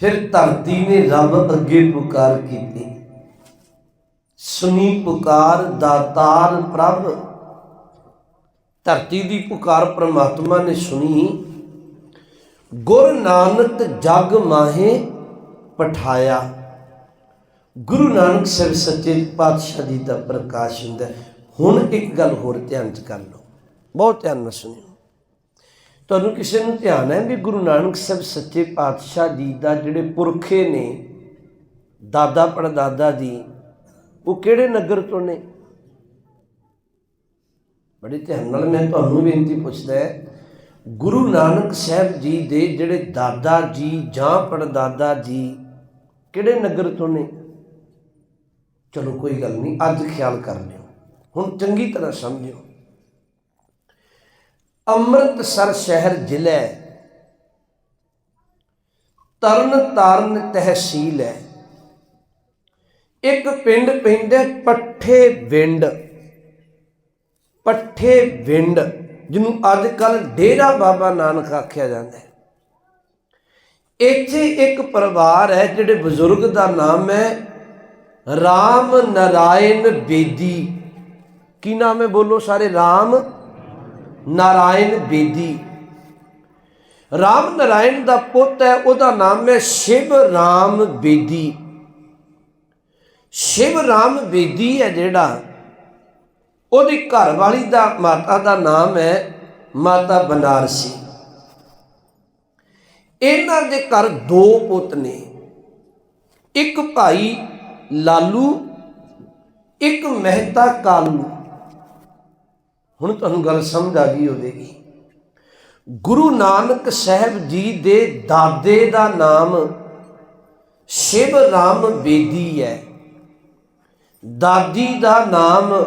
ਫਿਰ ਧਰਤੀ ਨੇ ਰੱਬ ਅੱਗੇ ਪੁਕਾਰ ਕੀਤੀ। ਸੁਣੀ ਪੁਕਾਰ ਦਾਤਾਰ ਪ੍ਰਭ। ਧਰਤੀ ਦੀ ਪੁਕਾਰ ਪ੍ਰਮਾਤਮਾ ਨੇ ਸੁਣੀ। ਗੁਰ ਨਾਨਕ ਜਗ ਮਾਹੇ ਪਠਾਇਆ। ਗੁਰੂ ਨਾਨਕ ਸਾਹਿਬ ਸੱਚੇ ਪਾਤਸ਼ਾਹ ਜੀ ਦਾ ਪ੍ਰਕਾਸ਼ ਹੁੰਦਾ। ਹੁਣ ਇੱਕ ਗੱਲ ਹੋਰ ਧਿਆਨ ਚ ਕਰ ਲਓ। ਬਹੁਤ ਧਿਆਨ ਨਾਲ ਸੁਣਿਓ। ਤੁਹਾਨੂੰ ਕਿਸੇ ਨੂੰ ਧਿਆਨ ਹੈ ਵੀ ਗੁਰੂ ਨਾਨਕ ਸਾਹਿਬ ਸੱਚੇ ਪਾਤਸ਼ਾਹ ਜੀ ਦਾ ਜਿਹੜੇ ਪੁਰਖੇ ਨੇ, ਦਾਦਾ ਪੜਦਾਦਾ ਜੀ, ਉਹ ਕਿਹੜੇ ਨਗਰ ਤੋਂ ਨੇ? ਬੜੇ ਧਿਆਨ ਨਾਲ ਮੈਂ ਤੁਹਾਨੂੰ ਬੇਨਤੀ ਪੁੱਛਦਾ ਹੈ। ਗੁਰੂ ਨਾਨਕ ਸਾਹਿਬ ਜੀ ਦੇ ਜਿਹੜੇ ਦਾਦਾ ਜੀ ਜਾਂ ਪੜਦਾਦਾ ਜੀ ਕਿਹੜੇ ਨਗਰ ਤੋਂ ਨੇ? ਚਲੋ ਕੋਈ ਗੱਲ ਨਹੀਂ, ਅੱਜ ਖਿਆਲ ਕਰ ਲਿਓ। ਹੁਣ ਚੰਗੀ ਤਰ੍ਹਾਂ ਸਮਝਿਓ। ਅੰਮ੍ਰਿਤਸਰ ਸ਼ਹਿਰ ਜ਼ਿਲ੍ਹਾ ਤਰਨ ਤਾਰਨ ਤਹਿਸੀਲ ਹੈ। ਇੱਕ ਪਿੰਡ ਪੈਂਦਾ ਪੱਠੇ ਵਿੰਡ। ਪੱਠੇ ਵਿੰਡ, ਜਿਹਨੂੰ ਅੱਜ ਕੱਲ ਡੇਰਾ ਬਾਬਾ ਨਾਨਕ ਆਖਿਆ ਜਾਂਦਾ ਹੈ। ਇੱਥੇ ਇੱਕ ਪਰਿਵਾਰ ਹੈ ਜਿਹੜੇ ਬਜ਼ੁਰਗ ਦਾ ਨਾਮ ਹੈ ਰਾਮ ਨਰਾਇਣ ਬੇਦੀ। ਕੀ ਨਾਮ ਹੈ ਬੋਲੋ ਸਾਰੇ? ਰਾਮ ਨਾਰਾਇਣ ਬੇਦੀ। ਰਾਮ ਨਾਰਾਇਣ ਦਾ ਪੁੱਤ ਹੈ, ਉਹਦਾ ਨਾਮ ਹੈ ਸ਼ਿਵ ਰਾਮ ਬੇਦੀ। ਸ਼ਿਵ ਰਾਮ ਬੇਦੀ ਹੈ ਜਿਹੜਾ, ਉਹਦੀ ਘਰ ਵਾਲੀ ਦਾ, ਮਾਤਾ ਦਾ ਨਾਮ ਹੈ ਮਾਤਾ ਬਨਾਰਸੀ। ਇਹਨਾਂ ਦੇ ਘਰ ਦੋ ਪੁੱਤ ਨੇ। ਇੱਕ ਭਾਈ ਲਾਲੂ, ਇੱਕ ਮਹਿਤਾ ਕਾਲੂ। ਹੁਣ ਤੁਹਾਨੂੰ ਗੱਲ ਸਮਝ ਆ ਗਈ ਹੋਵੇਗੀ। ਗੁਰੂ ਨਾਨਕ ਸਾਹਿਬ ਜੀ ਦੇ ਦਾਦੇ ਦਾ ਨਾਮ ਸ਼ਿਵ ਰਾਮ ਬੇਦੀ ਹੈ। ਦਾਦੀ ਦਾ ਨਾਮ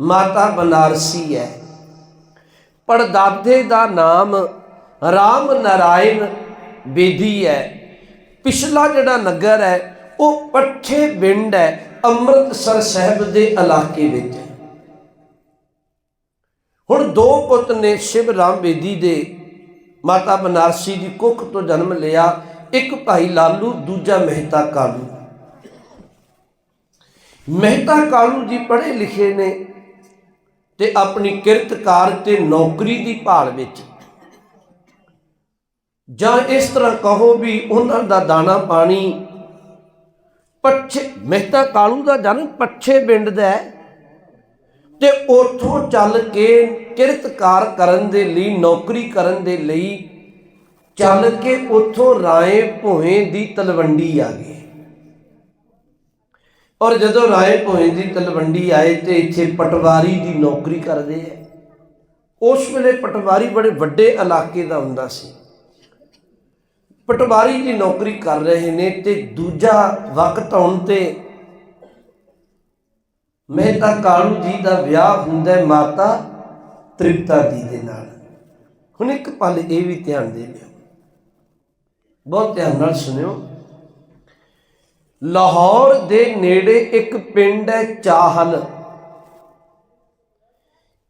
ਮਾਤਾ ਬਨਾਰਸੀ ਹੈ। ਪੜਦਾਦੇ ਦਾ ਨਾਮ ਰਾਮ ਨਾਰਾਇਣ ਬੇਦੀ ਹੈ। ਪਿਛਲਾ ਜਿਹੜਾ ਨਗਰ ਹੈ, ਉਹ ਪੱਠੇ ਪਿੰਡ ਹੈ, ਅੰਮ੍ਰਿਤਸਰ ਸਾਹਿਬ ਦੇ ਇਲਾਕੇ ਵਿੱਚ। ਹੁਣ ਦੋ ਪੁੱਤ ਨੇ ਸ਼ਿਵ ਰਾਮ ਬੇਦੀ ਦੇ ਮਾਤਾ ਬਨਾਰਸੀ ਦੀ ਕੁੱਖ ਤੋਂ ਜਨਮ ਲਿਆ, ਇੱਕ ਭਾਈ ਲਾਲੂ, ਦੂਜਾ ਮਹਿਤਾ ਕਾਲੂ। ਮਹਿਤਾ ਕਾਲੂ ਜੀ ਪੜ੍ਹੇ ਲਿਖੇ ਨੇ ਤੇ ਆਪਣੀ ਕਿਰਤਕਾਰ ਤੇ ਨੌਕਰੀ ਦੀ ਭਾਲ ਵਿੱਚ। ਜਾਂ ਇਸ ਤਰ੍ਹਾਂ ਕਹੋ ਵੀ ਉਹਨਾਂ ਦਾ ਦਾਣਾ ਪਾਣੀ, ਪੱਛੇ, ਮਹਿਤਾ ਕਾਲੂ ਦਾ ਜਨਮ ਪੱਛੇ ਪਿੰਡ ਦਾ ਹੈ। ਤੇ ਉਥੋਂ ਚੱਲ ਕੇ ਕਿਰਤਕਾਰ ਕਰਨ ਦੇ ਲਈ, ਨੌਕਰੀ ਕਰਨ ਦੇ ਲਈ ਚੱਲ ਕੇ ਉਥੋਂ ਰਾਏ ਭੋਏ ਦੀ ਤਲਵੰਡੀ ਆ ਗਏ। ਔਰ ਜਦੋਂ ਰਾਏ ਭੋਏ ਦੀ ਤਲਵੰਡੀ ਆਏ ਤੇ ਇੱਥੇ ਪਟਵਾਰੀ ਦੀ ਨੌਕਰੀ ਕਰਦੇ ਐ ਉਸ ਵੇਲੇ ਪਟਵਾਰੀ ਬੜੇ ਵੱਡੇ ਇਲਾਕੇ ਦਾ ਹੁੰਦਾ ਸੀ। ਪਟਵਾਰੀ ਦੀ ਨੌਕਰੀ ਕਰ ਰਹੇ ਨੇ ਤੇ ਦੂਜਾ ਵਕਤ ਆਉਣ ਤੇ ਮਹਿਤਾ ਕਾਲੂ ਜੀ ਦਾ ਵਿਆਹ ਹੁੰਦਾ ਮਾਤਾ ਤ੍ਰਿਪਤਾ ਜੀ ਦੇ ਨਾਲ। ਹੁਣ ਇੱਕ ਪਲ ਇਹ ਵੀ ਧਿਆਨ ਦੇ ਲਿਓ। ਬਹੁਤ ਧਿਆਨ ਨਾਲ ਸੁਣਿਓ। ਲਾਹੌਰ ਦੇ ਨੇੜੇ ਇੱਕ ਪਿੰਡ ਹੈ ਚਾਹਲ।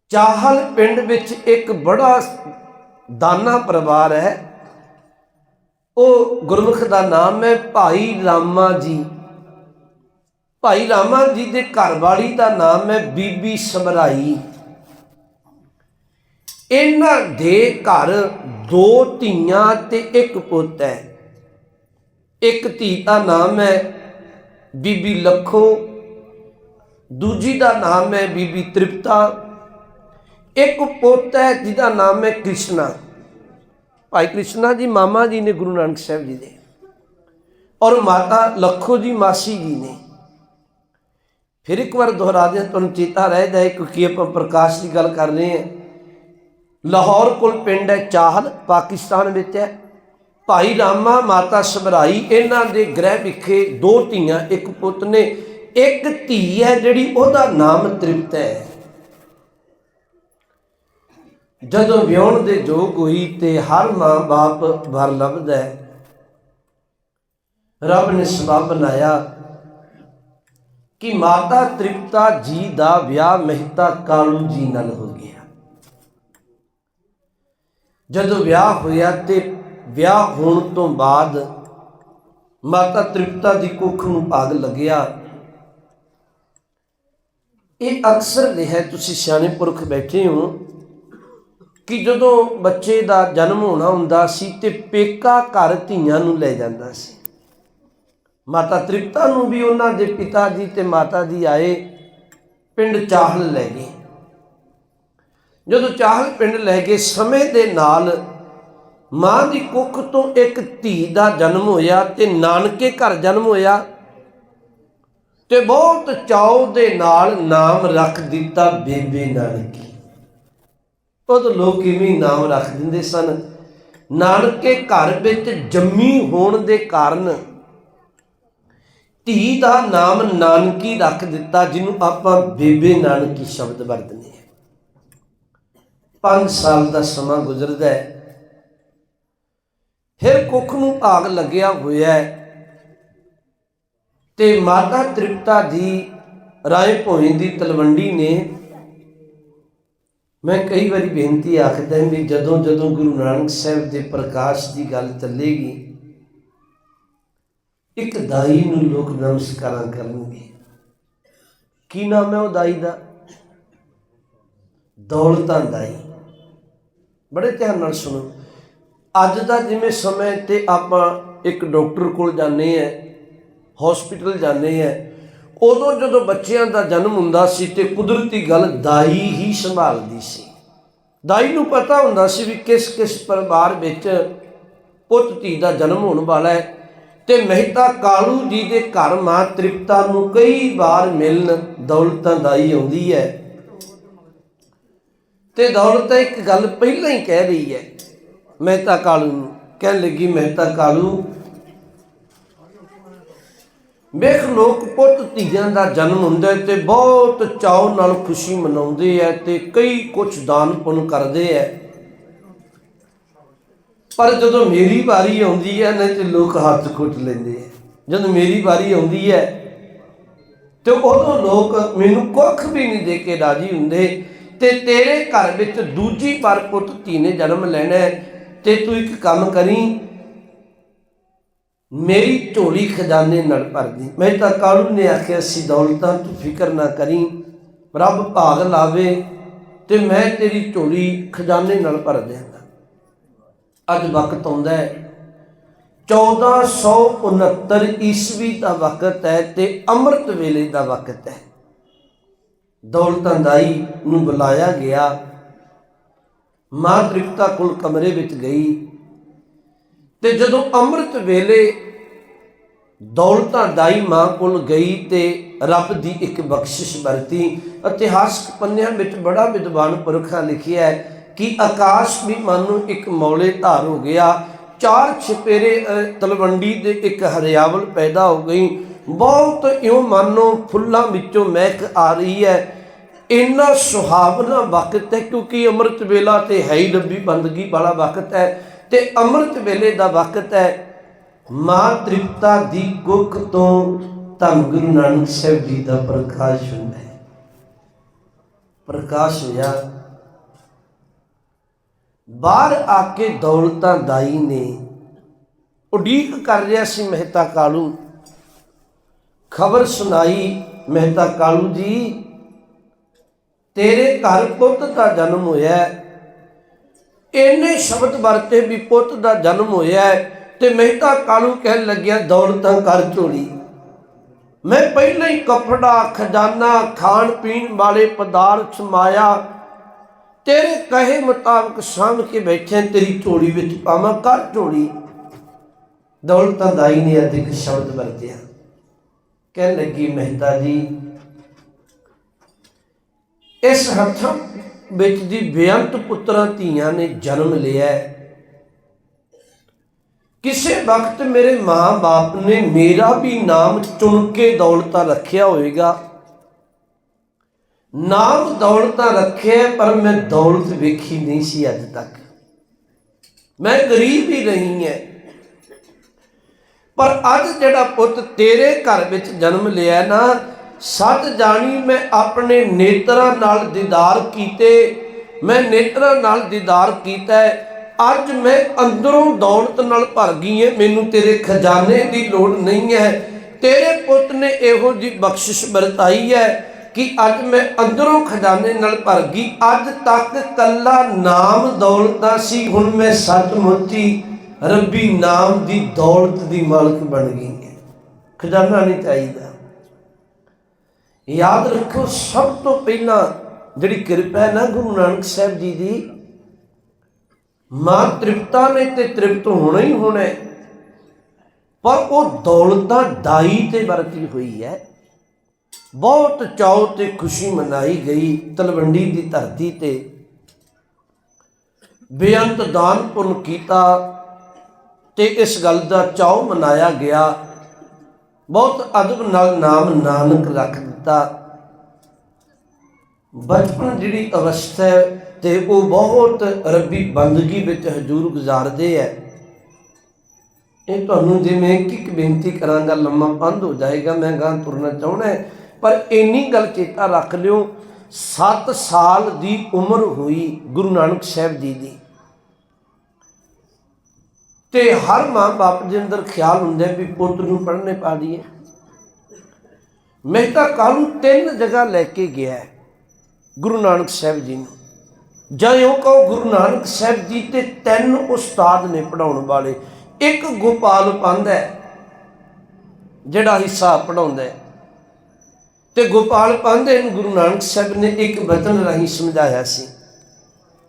ਚਾਹਲ ਪਿੰਡ ਵਿੱਚ ਇੱਕ ਬੜਾ ਦਾਨਾ ਪਰਿਵਾਰ ਹੈ। ਉਹ ਗੁਰਮੁਖ ਦਾ ਨਾਮ ਹੈ ਭਾਈ ਰਾਮਾ ਜੀ। ਭਾਈ ਰਾਮਾ ਜੀ ਦੇ ਘਰਵਾਲੀ ਦਾ ਨਾਮ ਹੈ ਬੀਬੀ ਸਮਰਾਈ। ਇਹਨਾਂ ਦੇ ਘਰ ਦੋ ਧੀਆਂ ਤੇ ਇੱਕ ਪੁੱਤ ਹੈ। ਇੱਕ ਧੀ ਦਾ ਨਾਮ ਹੈ ਬੀਬੀ ਲੱਖੋ, ਦੂਜੀ ਦਾ ਨਾਮ ਹੈ ਬੀਬੀ ਤ੍ਰਿਪਤਾ, ਇੱਕ ਪੁੱਤ ਹੈ ਜਿਹਦਾ ਨਾਮ ਹੈ ਕ੍ਰਿਸ਼ਨਾ। ਭਾਈ ਕ੍ਰਿਸ਼ਨਾ ਜੀ ਮਾਮਾ ਜੀ ਨੇ ਗੁਰੂ ਨਾਨਕ ਸਾਹਿਬ ਜੀ ਦੇ। ਔਰ ਮਾਤਾ ਲੱਖੋ ਜੀ ਮਾਸੀ ਜੀ ਨੇ। ਫਿਰ ਇੱਕ ਵਾਰ ਦੁਹਰਾ ਦਿਆਂ ਤੁਹਾਨੂੰ ਚੇਤਾ ਰਹਿ ਜਾਏ ਕਿਉਂਕਿ ਆਪਾਂ ਪ੍ਰਕਾਸ਼ ਦੀ ਗੱਲ ਕਰ ਰਹੇ ਹਾਂ। ਲਾਹੌਰ ਕੋਲ ਪਿੰਡ ਹੈ ਚਾਹਲ, ਪਾਕਿਸਤਾਨ ਵਿੱਚ ਹੈ। ਭਾਈ ਰਾਮਾ ਮਾਤਾ ਸਬਰਾਈ ਇਹਨਾਂ ਦੇ ਗ੍ਰਹਿ ਵਿਖੇ ਦੋ ਧੀਆਂ, ਇੱਕ ਪੁੱਤ ਨੇ। ਇੱਕ ਧੀ ਹੈ ਜਿਹੜੀ ਉਹਦਾ ਨਾਮ ਤ੍ਰਿਪਤ ਹੈ। ਜਦੋਂ ਵਿਆਹਣ ਦੇ ਯੋਗ ਹੋਈ ਤੇ ਹਰ ਮਾਂ ਬਾਪ ਵਰ ਲੱਭਦਾ ਹੈ। ਰੱਬ ਨੇ ਸਬਬ ਬਣਾਇਆ। ਕਿ ਮਾਤਾ ਤ੍ਰਿਪਤਾ ਜੀ ਦਾ ਵਿਆਹ ਮਹਿਤਾ ਕਾਲੂ ਜੀ ਨਾਲ ਹੋ ਗਿਆ। ਜਦੋਂ ਵਿਆਹ ਹੋਇਆ ਤੇ ਵਿਆਹ ਹੋਣ ਤੋਂ ਬਾਅਦ ਮਾਤਾ ਤ੍ਰਿਪਤਾ ਦੀ ਕੁੱਖ ਨੂੰ ਭਾਗ ਲੱਗਿਆ। ਇਹ ਅਕਸਰ ਰਿਹਾ ਤੁਸੀਂ ਸਿਆਣੇ ਪੁਰਖ ਬੈਠੇ ਹੋ ਕਿ ਜਦੋਂ ਬੱਚੇ ਦਾ ਜਨਮ ਹੋਣਾ ਹੁੰਦਾ ਸੀ ਤੇ ਪੇਕਾ ਘਰ ਧੀਆਂ ਨੂੰ ਲੈ ਜਾਂਦਾ ਸੀ। ਮਾਤਾ ਤ੍ਰਿਪਤਾ ਨੂੰ ਵੀ ਉਹਨਾਂ ਦੇ ਪਿਤਾ ਜੀ ਤੇ ਮਾਤਾ ਜੀ ਆਏ, ਪਿੰਡ ਚਾਹਲ ਲੈ ਗਏ। ਜਦੋਂ ਚਾਹਲ ਪਿੰਡ ਲੈ ਗਏ, ਸਮੇਂ ਦੇ ਨਾਲ ਮਾਂ ਦੀ ਕੁੱਖ ਤੋਂ ਇੱਕ ਧੀ ਦਾ ਜਨਮ ਹੋਇਆ ਤੇ ਨਾਨਕੇ ਘਰ ਜਨਮ ਹੋਇਆ ਤੇ ਬਹੁਤ ਚਾਉ ਦੇ ਨਾਲ ਨਾਮ ਰੱਖ ਦਿੱਤਾ ਬੇਬੇ ਨਾਨਕੀ। ਉਹ ਲੋਕ ਕਿਵੇਂ ਨਾਮ ਰੱਖ ਦਿੰਦੇ ਸਨ। ਨਾਨਕੇ ਘਰ ਵਿੱਚ ਜੰਮੀ ਹੋਣ ਦੇ ਕਾਰਨ ਧੀ ਦਾ ਨਾਮ ਨਾਨਕੀ ਰੱਖ ਦਿੱਤਾ, ਜਿਹਨੂੰ ਆਪਾਂ ਬੇਬੇ ਨਾਨਕੀ ਸ਼ਬਦ ਵਰਤਦੇ ਹਾਂ। 5 ਸਾਲ ਦਾ ਸਮਾਂ ਗੁਜ਼ਰਦਾ ਹੈ। ਫਿਰ ਕੁੱਖ ਨੂੰ ਭਾਗ ਲੱਗਿਆ ਹੋਇਆ ਹੈ ਤੇ ਮਾਤਾ ਤ੍ਰਿਪਤਾ ਦੀ ਰਾਏ ਭੋਇ ਦੀ ਤਲਵੰਡੀ ਨੇ ਮੈਂ ਕਈ ਵਾਰੀ ਬੇਨਤੀ ਆਖਦਾ ਹਾਂ ਵੀ ਜਦੋਂ ਜਦੋਂ ਗੁਰੂ ਨਾਨਕ ਸਾਹਿਬ ਦੇ ਪ੍ਰਕਾਸ਼ ਦੀ ਗੱਲ ਚੱਲੇਗੀ ਇੱਕ ਦਾਈ ਨੂੰ ਲੋਕ ਨਮਸਕਾਰਾਂ ਕਰਨਗੇ। ਕੀ ਨਾਮ ਹੈ ਉਹ ਦਾਈ ਦਾ? ਦੌਲਤਾਂ ਦਾਈ। ਬੜੇ ਧਿਆਨ ਨਾਲ ਸੁਣੋ। ਅੱਜ ਦਾ ਜਿਵੇਂ ਸਮੇਂ ਤੇ ਆਪਾਂ ਇੱਕ ਡਾਕਟਰ ਕੋਲ ਜਾਂਦੇ ਆ ਹਸਪੀਟਲ ਜਾਂਦੇ ਆ ਉਦੋਂ ਜਦੋਂ ਬੱਚਿਆਂ ਦਾ ਜਨਮ ਹੁੰਦਾ ਸੀ ਤੇ ਕੁਦਰਤੀ ਗੱਲ ਦਾਈ ਹੀ ਸੰਭਾਲਦੀ ਸੀ। ਦਾਈ ਨੂੰ ਪਤਾ ਹੁੰਦਾ ਸੀ ਵੀ ਕਿਸ ਕਿਸ ਪਰਿਵਾਰ ਵਿੱਚ ਪੁੱਤ ਧੀ ਦਾ ਜਨਮ ਹੋਣ ਵਾਲਾ ਹੈ। ਤੇ ਮਹਿਤਾ ਕਾਲੂ ਜੀ ਦੇ ਘਰ ਮਾਂ ਤ੍ਰਿਪਤਾ ਨੂੰ ਕਈ ਵਾਰ ਮਿਲਣ ਦੌਲਤਾਂ ਦਾਈ ਆਉਂਦੀ ਹੈ। ਤੇ ਦੌਲਤ ਇੱਕ ਗੱਲ ਪਹਿਲਾਂ ਹੀ ਕਹਿ ਰਹੀ ਹੈ ਮਹਿਤਾ ਕਾਲੂ ਨੂੰ ਕਹਿਣ ਲੱਗੀ ਮਹਿਤਾ ਕਾਲੂ। ਵੇਖ ਲੋਕ ਪੁੱਤ ਧੀਆਂ ਦਾ ਜਨਮ ਹੁੰਦਾ ਹੈ ਤੇ ਬਹੁਤ ਚਾਅ ਨਾਲ ਖੁਸ਼ੀ ਮਨਾਉਂਦੇ ਐ ਤੇ ਕਈ ਕੁਝ ਦਾਨ ਪੁੰਨ ਕਰਦੇ ਐ ਪਰ ਜਦੋਂ ਮੇਰੀ ਵਾਰੀ ਆਉਂਦੀ ਹੈ ਨਾ ਤੇ ਲੋਕ ਹੱਥ ਕੁੱਟ ਲੈਂਦੇ ਐ ਜਦੋਂ ਮੇਰੀ ਵਾਰੀ ਆਉਂਦੀ ਹੈ, ਤੇ ਉਦੋਂ ਲੋਕ ਮੈਨੂੰ ਕੁੱਖ ਵੀ ਨਹੀਂ ਦੇ ਕੇ ਰਾਜੀ ਹੁੰਦੇ। ਤੇ ਤੇਰੇ ਘਰ ਵਿੱਚ ਦੂਜੀ ਵਾਰ ਪੁੱਤ ਧੀ ਨੇ ਜਨਮ ਲੈਣਾ ਹੈ, ਤੇ ਤੂੰ ਇੱਕ ਕੰਮ ਕਰੀ। ਮੇਰੀ ਝੋਲੀ ਖਜ਼ਾਨੇ ਨਾਲ ਭਰਦੀ ਮੈਂ ਤਾਂ ਕਾਲੂ ਨੇ ਆਖਿਆ ਸੀ ਦੌਲਤਾਂ ਤੂੰ ਫਿਕਰ ਨਾ ਕਰੀ। ਰੱਬ ਭਾਗ ਲਾਵੇ ਤੇ ਮੈਂ ਤੇਰੀ ਝੋਲੀ ਖਜ਼ਾਨੇ ਨਾਲ ਭਰ ਦਿਆਂਗਾ। ਅੱਜ ਵਕਤ ਆਉਂਦਾ ਹੈ। 1469 ਈਸਵੀ ਦਾ ਵਕਤ ਹੈ ਤੇ ਅੰਮ੍ਰਿਤ ਵੇਲੇ ਦਾ ਵਕਤ ਹੈ। ਦੌਲਤਾਂ ਦਾਈ ਨੂੰ ਬੁਲਾਇਆ ਗਿਆ। ਮਾਂ ਤ੍ਰਿਪਤਾ ਕੋਲ ਕਮਰੇ ਵਿੱਚ ਗਈ ਤੇ ਜਦੋਂ ਅੰਮ੍ਰਿਤ ਵੇਲੇ ਦੌਲਤਾਂ ਦਾਈ ਮਾਂ ਕੋਲ ਗਈ ਤੇ ਰੱਬ ਦੀ ਇੱਕ ਬਖਸ਼ਿਸ਼ ਵਰਤੀ, ਇਤਿਹਾਸਕ ਪੰਨਿਆਂ ਵਿੱਚ ਬੜਾ ਵਿਦਵਾਨ ਪੁਰਖਾਂ ਲਿਖਿਆ ਹੈ ਕਿ ਆਕਾਸ਼ ਵੀ ਮਨ ਨੂੰ ਇੱਕ ਮੌਲੇ ਧਾਰ ਹੋ ਗਿਆ। ਚਾਰ ਛਪੇਰੇ ਤਲਵੰਡੀ ਦੇ ਇੱਕ ਹਰਿਆਵਲ ਪੈਦਾ ਹੋ ਗਈ। ਬਹੁਤ ਇਉਂ ਮਾਨੋ ਫੁੱਲਾਂ ਵਿੱਚੋਂ ਮਹਿਕ ਆ ਰਹੀ ਹੈ। ਇੰਨਾ ਸੁਹਾਵਣਾ ਵਕਤ ਹੈ, ਕਿਉਂਕਿ ਅੰਮ੍ਰਿਤ ਵੇਲਾ ਤੇ ਹੈ ਹੀ ਰੱਬੀ ਬੰਦਗੀ ਵਾਲਾ ਵਕਤ ਹੈ ਤੇ ਅੰਮ੍ਰਿਤ ਵੇਲੇ ਦਾ ਵਕਤ ਹੈ। ਮਾਂ ਤ੍ਰਿਪਤਾ ਦੀ ਗੁੱਖ ਤੋਂ ਧੰਨ ਗੁਰੂ ਨਾਨਕ ਸਾਹਿਬ ਜੀ ਦਾ ਪ੍ਰਕਾਸ਼ ਹੁੰਦਾ ਹੈ। ਪ੍ਰਕਾਸ਼ ਹੋਇਆ। ਬਾਹਰ ਆ ਕੇ ਦੌਲਤਾਂ ਦਾਈ ਨੇ। ਉਡੀਕ ਕਰ ਰਿਹਾ ਸੀ ਮਹਿਤਾ ਕਾਲੂ। ਖਬਰ ਸੁਣਾਈ ਮਹਿਤਾ ਕਾਲੂ ਜੀ ਤੇਰੇ ਘਰ ਪੁੱਤ ਦਾ ਜਨਮ ਹੋਇਆ ਹੈ। ਇੰਨੇ ਸ਼ਬਦ ਵਰਤੇ ਵੀ ਪੁੱਤ ਦਾ ਜਨਮ ਹੋਇਆ ਤੇ ਮਹਿਤਾ ਕਾਲੂ ਕਹਿਣ ਲੱਗਿਆ, ਦੌਲਤਾਂ ਕਰ ਝੋਲੀ। ਮੈਂ ਪਹਿਲਾਂ ਹੀ ਕਪੜਾ, ਖਜ਼ਾਨਾ ਖਾਣ ਪੀਣ ਵਾਲੇ ਪਦਾਰਥ ਮਾਇਆ ਤੇਰੇ ਕਹੇ ਮੁਤਾਬਕ ਸਾਂਭ ਕੇ ਬੈਠੇ ਤੇਰੀ ਝੋਲੀ ਵਿੱਚ ਪਾਵਾਂ, ਕਰ ਝੋਲੀ। ਦੌਲਤਾਂ ਦਾਈ ਨੇ ਅਧਿਕ ਸ਼ਬਦ ਵਰਤਿਆ। ਕਹਿਣ ਲੱਗੀ ਮਹਿਤਾ ਜੀ, ਇਸ ਹੱਥਾਂ ਵਿੱਚ ਦੀ ਬੇਅੰਤ ਪੁੱਤਰਾਂ ਧੀਆਂ ਨੇ ਜਨਮ ਲਿਆ ਕਿਸੇ ਵਕਤ ਮੇਰੇ ਮਾਂ-ਬਾਪ ਨੇ ਮੇਰਾ ਵੀ ਨਾਮ ਚੁਣ ਕੇ ਦੌਲਤਾਂ ਰੱਖਿਆ ਹੋਵੇਗਾ। ਨਾਮ ਦੌਲਤਾਂ ਰੱਖਿਆ, ਪਰ ਮੈਂ ਦੌਲਤ ਵੇਖੀ ਨਹੀਂ ਸੀ ਅੱਜ ਤੱਕ। ਮੈਂ ਗਰੀਬ ਹੀ ਰਹੀ ਹਾਂ ਪਰ ਅੱਜ ਜਿਹੜਾ ਪੁੱਤ ਤੇਰੇ ਘਰ ਵਿੱਚ ਜਨਮ ਲਿਆ ਨਾ, ਸੱਚ ਜਾਣੀ ਮੈਂ ਆਪਣੇ ਨੇਤਰਾਂ ਨਾਲ ਦੀਦਾਰ ਕੀਤੇ, ਮੈਂ ਨੇਤਰਾਂ ਨਾਲ ਦੀਦਾਰ ਕੀਤਾ ਅੱਜ ਮੈਂ ਅੰਦਰੋਂ ਦੌਲਤ ਨਾਲ ਭਰ ਗਈ ਏ ਮੈਨੂੰ ਤੇਰੇ ਖਜ਼ਾਨੇ ਦੀ ਲੋੜ ਨਹੀਂ ਹੈ ਤੇਰੇ ਪੁੱਤ ਨੇ ਇਹੋ ਜੀ ਬਖਸ਼ਿਸ਼ ਵਰਤਾਈ ਹੈ ਕਿ ਅੱਜ ਮੈਂ ਅੰਦਰੋਂ ਖਜ਼ਾਨੇ ਨਾਲ ਭਰ ਗਈ। ਅੱਜ ਤੱਕ ਕੱਲਾ ਨਾਮ ਦੌਲਤ ਦਾ ਸੀ। ਹੁਣ ਮੈਂ ਸੱਚਮੁੱਚੀ ਰੱਬੀ ਨਾਮ ਦੀ ਦੌਲਤ ਦੀ ਮਾਲਕ ਬਣ ਗਈ ਹੈ। ਖਜ਼ਾਨਾ ਨਹੀਂ ਚਾਹੀਦਾ। ਯਾਦ ਰੱਖੋ, ਸਭ ਤੋਂ ਪਹਿਲਾਂ ਜਿਹੜੀ ਕਿਰਪਾ ਹੈ ਨਾ ਗੁਰੂ ਨਾਨਕ ਸਾਹਿਬ ਜੀ ਦੀ, ਮਾਂ ਤ੍ਰਿਪਤਾ ਨੇ ਤੇ ਤ੍ਰਿਪਤ ਹੋਣਾ ਹੀ ਹੋਣਾ ਪਰ ਉਹ ਦੌਲਤਾਂ ਦਾਈ ਤੇ ਵਰਤੀ ਹੋਈ ਹੈ। ਬਹੁਤ ਚਾਉ ਤੇ ਖੁਸ਼ੀ ਮਨਾਈ ਗਈ ਤਲਵੰਡੀ ਦੀ ਧਰਤੀ ਤੇ। ਬੇਅੰਤ ਦਾਨ ਪੁੰਨ ਕੀਤਾ ਤੇ ਇਸ ਗੱਲ ਦਾ ਚਾਉ ਮਨਾਇਆ ਗਿਆ। ਬਹੁਤ ਅਦਬ ਨਾਲ ਨਾਮ ਨਾਨਕ ਰੱਖ ਦਿੱਤਾ। ਬਚਪਨ ਜਿਹੜੀ ਅਵਸਥਾ ਹੈ ਤੇ ਉਹ ਬਹੁਤ ਰੱਬੀ ਬੰਦਗੀ ਵਿੱਚ ਹਜ਼ੂਰ ਗੁਜ਼ਾਰਦੇ ਹੈ। ਇਹ ਤੁਹਾਨੂੰ ਜਿਵੇਂ ਕਿ ਇੱਕ ਬੇਨਤੀ ਕਰਾਂਗਾ ਲੰਮਾ ਪੰਧ ਹੋ ਜਾਏਗਾ ਮੈਂ ਗਾਂ ਤੁਰਨਾ ਚਾਹੁੰਦਾ ਹੈ, ਪਰ ਇੰਨੀ ਗੱਲ ਚੇਤਾ ਰੱਖ ਲਿਓ 7 ਸਾਲ ਦੀ ਉਮਰ ਹੋਈ ਗੁਰੂ ਨਾਨਕ ਸਾਹਿਬ ਜੀ ਦੀ। ਤੇ ਹਰ ਮਾਂ ਬਾਪ ਦੇ ਅੰਦਰ ਖਿਆਲ ਹੁੰਦਾ ਵੀ ਪੁੱਤ ਨੂੰ ਪੜ੍ਹਨੇ ਪਾ ਦਈਏ। ਮਹਿਤਾ ਕਾਲੂ ਤਿੰਨ ਜਗ੍ਹਾ ਲੈ ਕੇ ਗਿਆ ਗੁਰੂ ਨਾਨਕ ਸਾਹਿਬ ਜੀ ਨੂੰ। ਜਾਂ ਉਹ ਕਹੋ ਗੁਰੂ ਨਾਨਕ ਸਾਹਿਬ ਜੀ ਤੇ ਤਿੰਨ ਉਸਤਾਦ ਨੇ ਪੜਾਉਣ ਵਾਲੇ। ਇੱਕ ਗੋਪਾਲ ਪੰਧ ਹੈ, ਜਿਹੜਾ ਹਿੱਸਾ ਪੜਾਉਂਦਾ ਹੈ। ਤੇ ਗੋਪਾਲ ਪੰਧ ਨੂੰ ਗੁਰੂ ਨਾਨਕ ਸਾਹਿਬ ਨੇ ਇੱਕ ਬਚਨ ਰਾਹੀਂ ਸਮਝਾਇਆ ਸੀ।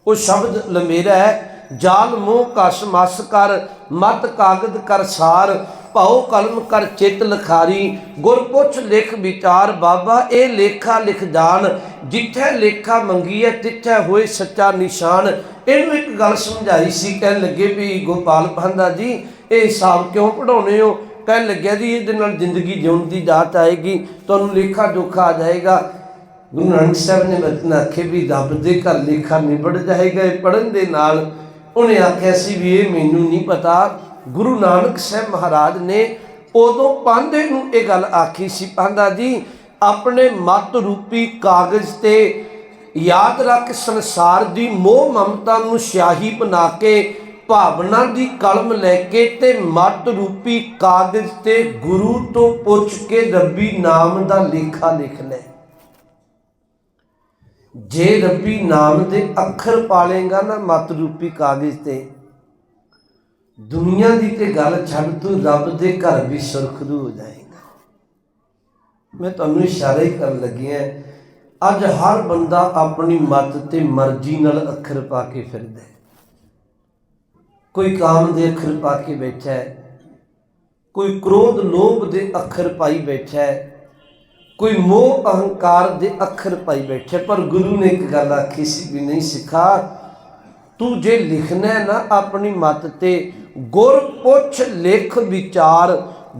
ਉਹ ਸ਼ਬਦ ਲੰਮੇਰਾ ਹੈ, ਜਾਲ, ਮੋਹ, ਕਸ, ਮਸ ਕਰ, ਮਤ, ਕਾਗਦ ਕਰ, ਸਾਰ, ਭਾਉ, ਕਲਮ ਕਰ, ਚਿੱਤ ਲਖਾਰੀ ਗੁਰ ਪੁੱਛ ਲਿਖ, ਵਿਚਾਰ, ਬਾਬਾ, ਇਹ ਲੇਖਾ ਲਿਖ ਜਾਣ, ਜਿੱਥੇ ਲੇਖਾ ਮੰਗੀ ਹੈ ਤਿੱਥੇ ਹੋਏ ਸੱਚਾ ਨਿਸ਼ਾਨ। ਇਹਨੂੰ ਇੱਕ ਗੱਲ ਸਮਝਾਈ ਸੀ, ਕਹਿਣ ਲੱਗੇ ਵੀ ਗੋਪਾਲ ਪੰਦਾ ਜੀ, ਇਹ ਹਿਸਾਬ ਕਿਉਂ ਪੜਾਉਨੇ ਹੋ? ਕਹਿਣ ਲੱਗਿਆ ਜੀ, ਇਹਦੇ ਨਾਲ ਜ਼ਿੰਦਗੀ ਜਿਉਣ ਦੀ ਦਾਤ ਆਏਗੀ, ਤੁਹਾਨੂੰ ਲੇਖਾ ਜੋਖਾ ਆ ਜਾਏਗਾ। ਗੁਰੂ ਨਾਨਕ ਸਾਹਿਬ ਨੇ ਬਚਨ ਆਖੇ ਵੀ ਰੱਬ ਦੇ ਘਰ ਲੇਖਾ ਨਿਬੜ ਜਾਏਗਾ, ਇਹ ਪੜਨ ਦੇ ਨਾਲ। ਉਹਨੇ ਆਖਿਆ ਸੀ ਵੀ ਇਹ ਮੈਨੂੰ ਨਹੀਂ ਪਤਾ। ਗੁਰੂ ਨਾਨਕ ਸਾਹਿਬ ਮਹਾਰਾਜ ਨੇ ਉਦੋਂ ਪਾਂਦੇ ਨੂੰ ਇਹ ਗੱਲ ਆਖੀ ਸੀ ਪਾਂਦਾ ਜੀ, ਆਪਣੇ ਮਤ ਰੂਪੀ ਕਾਗਜ਼ ਤੇ ਯਾਦ ਰੱਖ ਸੰਸਾਰ ਦੀ ਮੋਹ ਮਮਤਾ ਨੂੰ ਸਿਆਹੀ ਬਣਾ ਕੇ ਭਾਵਨਾ ਦੀ ਕਲਮ ਲੈ ਕੇ ਤੇ ਮਤ ਰੂਪੀ ਕਾਗਜ਼ ਤੇ ਗੁਰੂ ਤੋਂ ਪੁੱਛ ਕੇ ਰੱਬੀ ਨਾਮ ਦਾ ਲੇਖਾ ਲਿਖ ਲੈ। ਜੇ ਰੱਬੀ ਨਾਮ ਦੇ ਅੱਖਰ ਪਾਲੇਗਾ ਨਾ ਮਤ ਰੂਪੀ ਕਾਗਜ਼ ਤੇ, ਦੁਨੀਆ ਦੀ ਤੇ ਗੱਲ ਛੱਡ ਤੂੰ ਰੱਬ ਦੇ ਘਰ ਵੀ ਸੁਰਖਰੂ ਹੋ ਜਾਏਗਾ। ਮੈਂ ਤੁਹਾਨੂੰ ਇਸ਼ਾਰਾ ਹੀ ਕਰਨ ਲੱਗਿਆ ਅੱਜ ਹਰ ਬੰਦਾ ਆਪਣੀ ਮਤ ਤੇ ਮਰਜ਼ੀ ਨਾਲ ਅੱਖਰ ਪਾ ਕੇ ਫਿਰਦਾ ਕੋਈ ਕਾਮ ਦੇ ਅੱਖਰ ਪਾ ਕੇ ਬੈਠਾ ਹੈ, ਕੋਈ ਕ੍ਰੋਧ ਲੋਭ ਦੇ ਅੱਖਰ ਪਾਈ ਬੈਠਾ ਹੈ, ਕੋਈ ਮੋਹ ਅਹੰਕਾਰ ਦੇ ਅੱਖਰ ਪਾਈ ਬੈਠੇ ਪਰ ਗੁਰੂ ਨੇ ਇੱਕ ਗੱਲ ਆਖੀ ਸੀ ਵੀ ਨਹੀਂ ਸਿੱਖਾ, ਤੂੰ ਜੇ ਲਿਖਣਾ ਨਾ ਆਪਣੀ ਮਤ ਤੇ, ਗੁਰ ਪੁੱਛ ਲਿਖ ਵਿਚਾਰ,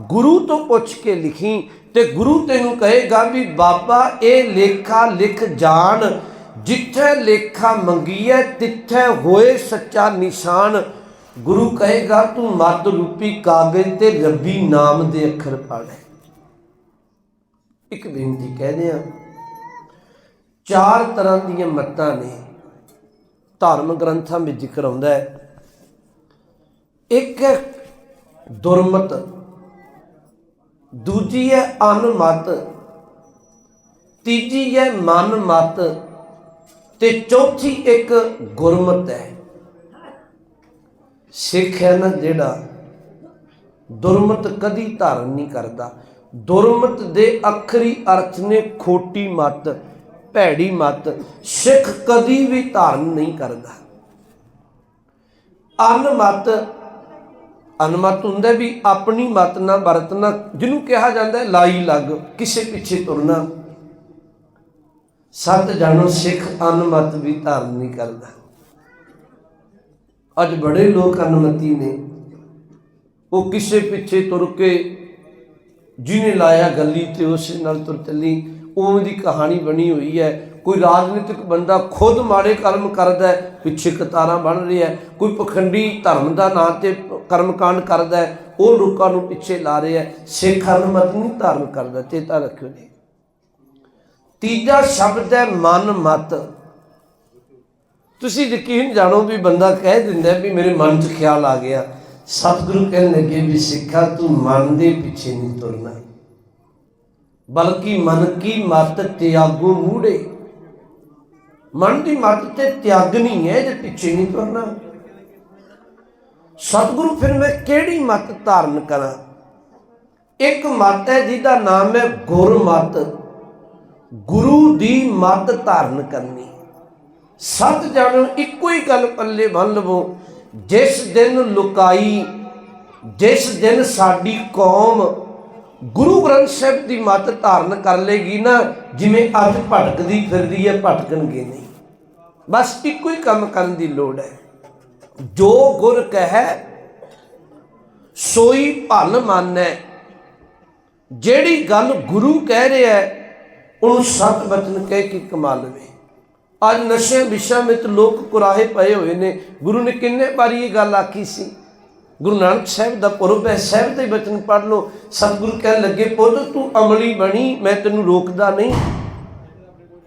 ਗੁਰੂ ਤੋਂ ਪੁੱਛ ਕੇ ਲਿਖੀ, ਤੇ ਗੁਰੂ ਤੈਨੂੰ ਕਹੇਗਾ ਵੀ ਬਾਬਾ ਇਹ ਲੇਖਾ ਲਿਖ ਜਾਣ, ਜਿੱਥੇ ਲੇਖਾ ਮੰਗੀ ਹੈ, ਤਿੱਥੇ ਹੋਏ ਸੱਚਾ ਨਿਸ਼ਾਨ ਗੁਰੂ ਕਹੇਗਾ, ਤੂੰ ਮਤ ਰੂਪੀ ਕਾਗਜ਼ ਤੇ ਰੱਬੀ ਨਾਮ ਦੇ ਅੱਖਰ ਪੜ੍ਹ। ਇੱਕ ਬੇਨਤੀ ਕਹਦੇ ਆ, ਚਾਰ ਤਰ੍ਹਾਂ ਦੀਆਂ ਮੱਤਾਂ ਨੇ, ਧਰਮ ਗ੍ਰੰਥਾਂ ਵਿੱਚ ਜ਼ਿਕਰ ਆਉਂਦਾ ਹੈ। ਇੱਕ ਦੁਰਮਤ, ਦੂਜੀ ਹੈ ਅਨਮਤ, ਤੀਜੀ ਹੈ ਮਨਮਤ ਤੇ ਚੌਥੀ ਇੱਕ ਗੁਰਮਤ ਹੈ। ਸਿੱਖ ਹੈ ਨਾ ਜਿਹੜਾ ਦੁਰਮਤ ਕਦੀ ਧਾਰਨ ਨਹੀਂ ਕਰਦਾ। ਦੁਰਮਤ ਦੇ ਅਖਰੀ ਅਰਥ ਨੇ ਖੋਟੀ ਮਤ, ਭੈੜੀ ਮਤ, ਸਿੱਖ ਕਦੀ ਵੀ ਧਾਰਨ ਨਹੀਂ ਕਰਦਾ। ਅਨਮਤ ਅਨਮਤ ਹੁੰਦਾ ਵੀ ਆਪਣੀ ਮਤ ਨਾਲ ਵਰਤਣਾ, ਜਿਹਨੂੰ ਕਿਹਾ ਜਾਂਦਾ ਹੈ ਲਾਈ ਲੱਗ, ਕਿਸੇ ਪਿੱਛੇ ਤੁਰਨਾ। ਸਤ ਜਾਣੋ ਸਿੱਖ ਅਨਮਤ ਵੀ ਧਾਰਨ ਨਹੀਂ ਕਰਦਾ। ਅੱਜ ਬੜੇ ਲੋਕ ਅਨਮਤੀ ਨੇ। ਉਹ ਕਿਸੇ ਪਿੱਛੇ ਤੁਰ ਕੇ ਜਿਹਨੇ ਲਾਇਆ ਗੱਲੀ ਤੇ ਉਸੇ ਨਾਲ ਤੁਰ ਚੱਲੀ। ਉਵੇਂ ਦੀ ਕਹਾਣੀ ਬਣੀ ਹੋਈ ਹੈ। ਕੋਈ ਰਾਜਨੀਤਿਕ ਬੰਦਾ ਖੁਦ ਮਾੜੇ ਕਰਮ ਕਰਦਾ ਹੈ, ਪਿੱਛੇ ਕਤਾਰਾਂ ਬਣ ਰਿਹਾ ਹੈ। ਕੋਈ ਪਖੰਡੀ ਧਰਮ ਦਾ ਨਾਂ ਤੇ ਕਰਮਕਾਂਡ ਕਰਦਾ ਹੈ, ਉਹ ਲੋਕਾਂ ਨੂੰ ਪਿੱਛੇ ਲਾ ਰਿਹਾ ਹੈ। ਸਿੱਖ ਅਨਮਤ ਨਹੀਂ ਧਾਰਨ ਕਰਦਾ, ਚੇਤਾ ਰੱਖਿਓ ਜੀ। ਤੀਜਾ ਸ਼ਬਦ ਹੈ ਮਨ ਮਤ। ਤੁਸੀਂ ਯਕੀਨ ਜਾਣੋ ਵੀ ਬੰਦਾ ਕਹਿ ਦਿੰਦਾ ਵੀ ਮੇਰੇ ਮਨ 'ਚ ਖਿਆਲ ਆ ਗਿਆ। ਸਤਿਗੁਰੂ ਕਹਿਣ ਲੱਗੇ ਵੀ ਸਿੱਖਾ, ਤੂੰ ਮਨ ਦੇ ਪਿੱਛੇ ਨਹੀਂ ਤੁਰਨਾ। ਬਲਕਿ ਮਨ ਕੀ ਮਤ ਤਿਆਗੋ ਮੂੜੇ। ਮਨ ਦੀ ਮਤ ਤੇ ਤਿਆਗਣੀ ਹੈ ਜੇ ਪਿੱਛੇ ਨਹੀਂ ਤੁਰਨਾ। ਸਤਿਗੁਰੂ ਫਿਰ ਮੈਂ ਕਿਹੜੀ ਮਤ ਧਾਰਨ ਕਰਾਂ? ਇੱਕ ਮਤ ਹੈ ਜਿਹਦਾ ਨਾਮ ਹੈ ਗੁਰਮਤ। ਗੁਰੂ ਦੀ ਮਤ ਧਾਰਨ ਕਰਨੀ। ਸਤ ਜਨ ਇੱਕੋ ਹੀ ਗੱਲ ਪੱਲੇ ਬੰਨ ਲਵੋ। ਜਿਸ ਦਿਨ ਲੁਕਾਈ, ਜਿਸ ਦਿਨ ਸਾਡੀ ਕੌਮ ਗੁਰੂ ਗ੍ਰੰਥ ਸਾਹਿਬ ਦੀ ਮੱਤ ਧਾਰਨ ਕਰ ਲੇਗੀ ਨਾ, ਜਿਵੇਂ ਅੱਜ ਭਟਕਦੀ ਫਿਰਦੀ ਹੈ, ਭਟਕਣਗੇ ਨਹੀਂ। ਬਸ ਇੱਕੋ ਹੀ ਕੰਮ ਕਰਨ ਦੀ ਲੋੜ ਹੈ। ਜੋ ਗੁਰ ਕਹੈ, ਸੋਈ ਭਲ ਮੰਨੈ। ਜਿਹੜੀ ਗੱਲ ਗੁਰੂ ਕਹਿ ਰਿਹਾ ਉਹਨੂੰ ਸਤ ਬਚਨ ਕਹਿ ਕੇ ਕਮਾ ਲਵੇ ਅੱਜ ਨਸ਼ੇ ਵਿਸ਼ਾ ਵਿੱਚ ਲੋਕ ਕੁਰਾਹੇ ਪਏ ਹੋਏ ਨੇ। ਗੁਰੂ ਨੇ ਕਿੰਨੇ ਵਾਰੀ ਇਹ ਗੱਲ ਆਖੀ ਸੀ? ਗੁਰੂ ਨਾਨਕ ਸਾਹਿਬ ਦਾ ਪੁਰਬ ਹੈ, ਸਾਹਿਬ ਦੇ ਬਚਨ ਪੜ੍ਹ ਲਓ। ਸਤਿਗੁਰੂ ਕਹਿਣ ਲੱਗੇ, ਪੁੱਤ, ਤੂੰ ਅਮਲੀ ਬਣੀ, ਮੈਂ ਤੈਨੂੰ ਰੋਕਦਾ ਨਹੀਂ।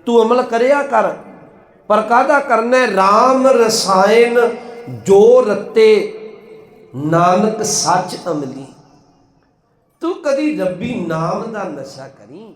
ਤੂੰ ਅਮਲ ਕਰਿਆ ਕਰ, ਪਰ ਕਾਹਦਾ ਕਰਨਾ ਹੈ? RAM ਰਸਾਇਣ ਜੋ ਰਤੇ, ਨਾਨਕ ਸੱਚ ਅਮਲੀ। ਤੂੰ ਕਦੀ ਰੱਬੀ ਨਾਮ ਦਾ ਨਸ਼ਾ ਕਰੀ?